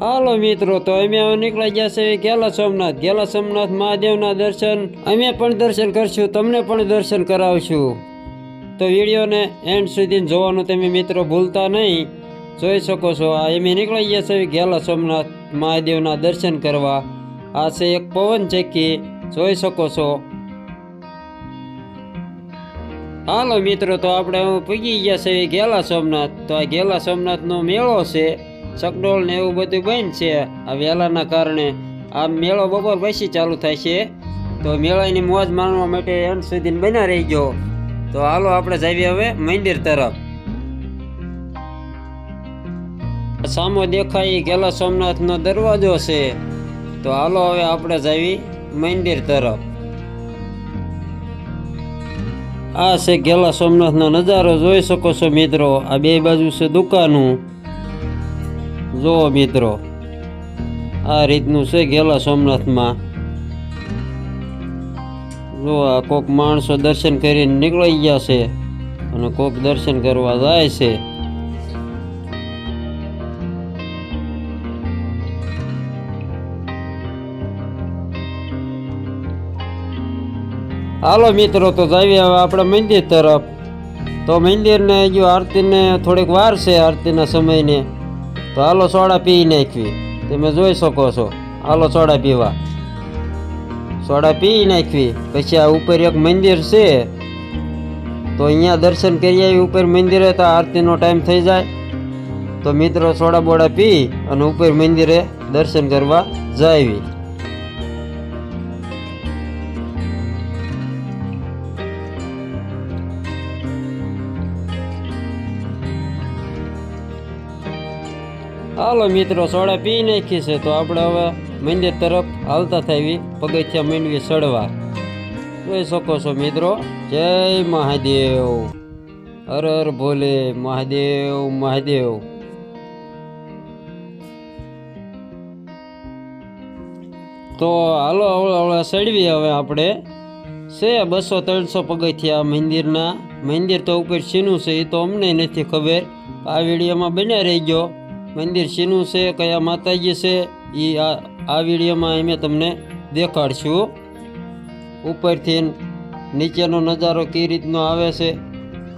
હાલો મિત્રો, તો અમે હવે નીકળી ગયા છે ગેલા સોમનાથ. ગેલા સોમનાથ મહાદેવના દર્શન અમે પણ દર્શન કરશું, તમને પણ દર્શન કરાવશું. તો વિડીયોને એન્ડ સુધી જોવાનું તમે મિત્રો ભૂલતા નહીં. જોઈ શકો છો, આ અમે નીકળી ગયા છે ગેલા સોમનાથ મહાદેવના દર્શન કરવા. આ છે એક પવન ચક્કી, જોઈ શકો છો. હાલો મિત્રો, તો આપણે હું પૂગી ગયા છે ગેલા સોમનાથ. તો આ ગેલા સોમનાથનો મેળો છે. ચકડોળ ને એવું બધું બંધ છે. આ વેલાના કારણે આ મેળો બપોર પછી ચાલુ થાય છે. તો મેળાની મોજ માણવા માટે અંત સુધી બના રહી ગયો તો હાલો આપણે જઈએ હવે મંદિર તરફ. સામો દેખાય ગેલા સોમનાથનો દરવાજો છે. તો હાલો હવે આપણે જઈએ મંદિર તરફ. આ છે ગેલા સોમનાથનો નજારો. જોઈ શકો છો મિત્રો, આ બે બાજુ છે દુકાનું. જુઓ મિત્રો, આ રીતનું છે ગેલા સોમનાથમાં. જો આ કોક માણસો દર્શન કરીને નીકળી ગયા છે અને કોક દર્શન કરવા જાય છે. હાલો મિત્રો, તો જઈએ હવે આપણે મંદિર તરફ. તો મંદિરને જો આરતીને થોડીક વાર છે, આરતીના સમયને. તો હાલો સોડા પી નાખવી. તમે જોઈ શકો છો. હાલો સોડા પીવા. સોડા પી નાખવી. પછી આ ઉપર એક મંદિર છે. તો અહીંયા દર્શન કરી આવી ઉપર મંદિરે તો આરતીનો ટાઈમ થઈ જાય. તો મિત્રો સોડા બોડા પી અને ઉપર મંદિરે દર્શન કરવા જાવી. હાલો મિત્રો, સોડા પી નાખી છે. તો આપણે હવે મંદિર તરફ હાલતા થવી પગથિયા માંડવી સડવા જોઈ શકો છો મિત્રો, જય મહાદેવ. હર હર ભોલે મહાદેવ મહાદેવ. તો હાલો હવળે ચડવી હવે આપણે. છે બસો ત્રણસો પગથિયા મંદિરના. મંદિર તો ઉપર શીનું છે, એ તો અમને નથી ખબર. આ વિડીયોમાં બન્યા રહી ગયો મંદિર શીનું છે, કયા માતાજી છે એ આ વિડીયોમાં અમે તમને દેખાડશું. ઉપરથી નીચેનો નજારો કઈ રીતનો આવે છે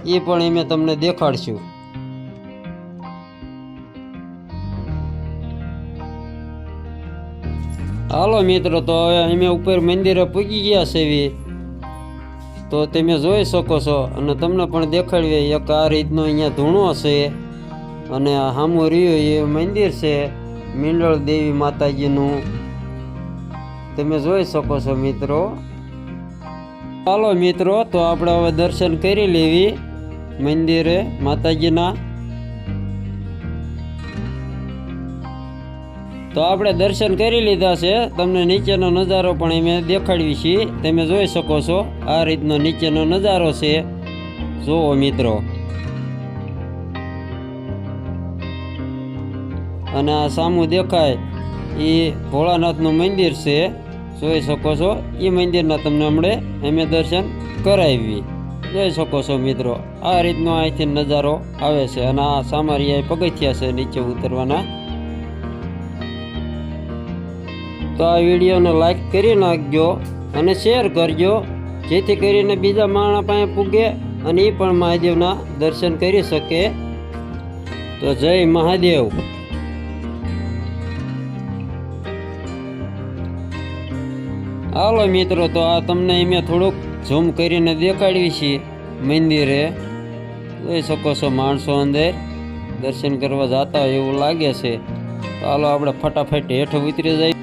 એ પણ અમે તમને દેખાડશું. હાલો મિત્રો, તો હવે અમે ઉપર મંદિરે પૂગી ગયા છે તો તમે જોઈ શકો છો, અને તમને પણ દેખાડવી, એક આ રીતનો અહીંયા ધૂણો છે. અને સામું રહ્યું એ મંદિર છે, મીંડળ દેવી માતાજીનું. તમે જોઈ શકો છો મિત્રો. ચાલો મિત્રો, તો આપણે હવે દર્શન કરી લેવી મંદિરે માતાજીના. તો આપણે દર્શન કરી લીધા છે, તમને નીચેનો નજારો પણ અમે દેખાડવી છીએ. તમે જોઈ શકો છો, આ રીતનો નીચેનો નજારો છે. જુઓ મિત્રો. અને આ સામું દેખાય, એ ભોળાનાથનું મંદિર છે. જોઈ શકો છો, એ મંદિરના તમને હમણે અમે દર્શન કરાવી જોઈ શકો છો મિત્રો, આ રીતનો અહીંથી નજારો આવે છે અને આ સામારિયા પગથિયા છે નીચે ઉતરવાના. તો આ વિડીયોને લાઈક કરી નાખજો અને શેર કરજો, જેથી કરીને બીજા માણા પાસે પૂગે અને એ પણ મહાદેવના દર્શન કરી શકે. તો જય મહાદેવ. હાલો મિત્રો, તો આ તમને અમે થોડુંક ઝૂમ કરીને દેખાડવી છીએ મંદિરે. જોઈ શકો છો માણસો અંદર દર્શન કરવા જતા હોય એવું લાગે છે. તો હાલો આપણે ફટાફટ હેઠ ઉતરી જાય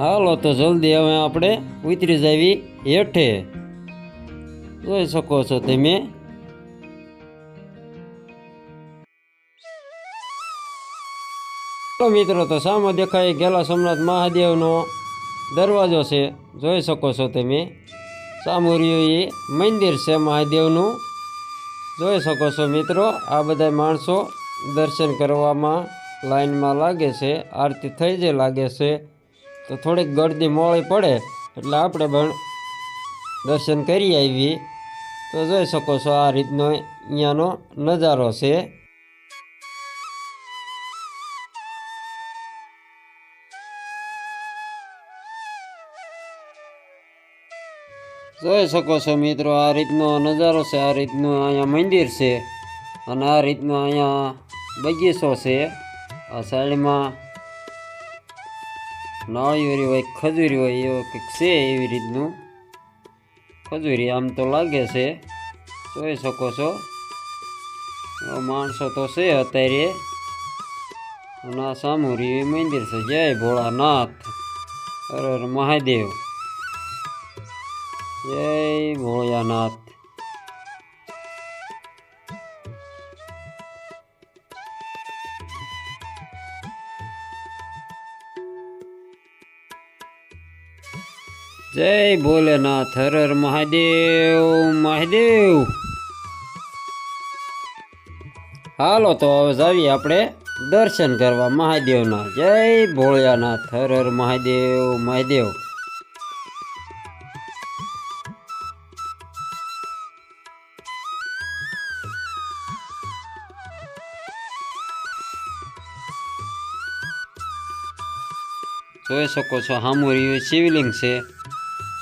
હાલો, તો જલ્દી હવે આપણે ઉતરી જાવી હેઠે. જોઈ શકો છો તમે. તો મિત્રો, તો સામે દેખાય ગેલા સોમનાથ મહાદેવનો દરવાજો છે. જોઈ શકો છો તમે. સામુરિયું એ મંદિર છે મહાદેવનું. જોઈ શકો છો મિત્રો, આ બધા માણસો દર્શન કરવામાં લાઈનમાં લાગે છે, આરતી થઈ જાય લાગે છે. તો થોડીક ગળદી મોળી પડે, એટલે આપણે પણ દર્શન કરી આવી તો જોઈ શકો છો આ રીતનો અહીંયાનો નજારો છે. જોઈ શકો છો મિત્રો, આ રીતનો નજારો છે, આ રીતનું અહીંયા મંદિર છે અને આ રીતનો અહીંયા બગીચો છે. આ સાઈડમાં નાળિયેરી હોય, ખજૂરી હોય, એવું કંઈક છે એવી રીતનું. ખજૂરી આમ તો લાગે છે, જોઈ શકો છો. માણસો તો છે અત્યારે. અને આ સામુરી મંદિર છે, જય ભોળાનાથ હર મહાદેવ. જય ભોળિયાનાથ જય ભોલેનાથ હર હર મહાદેવ મહાદેવ હાલો તો હવે જાવીએ આપણે દર્શન કરવા મહાદેવના. જય ભોળિયાનાથ હર મહાદેવ મહાદેવ જોઈ શકો છો, હામુરી શિવલિંગ છે.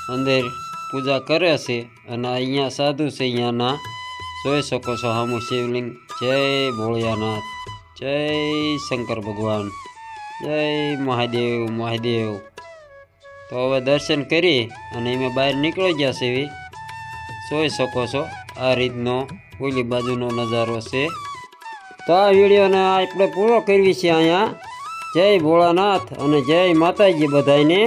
અંદર પૂજા કરે છે અને અહીંયા સાધુ છે અહીંયાના. જોઈ શકો છો હામુ શિવલિંગ. જય ભોળિયાનાથ. જય શંકર ભગવાન. જય મહાદેવ મહાદેવ. તો હવે દર્શન કરી અને અમે બહાર નીકળી ગયા છે એવી. જોઈ શકો છો, આ રીતનો ઓલી બાજુનો નજારો છે. તો આ વિડીયોને આપણે પૂરો કરવી છે અહીંયા. જય ભોળાનાથ અને જય માતાજી બધાને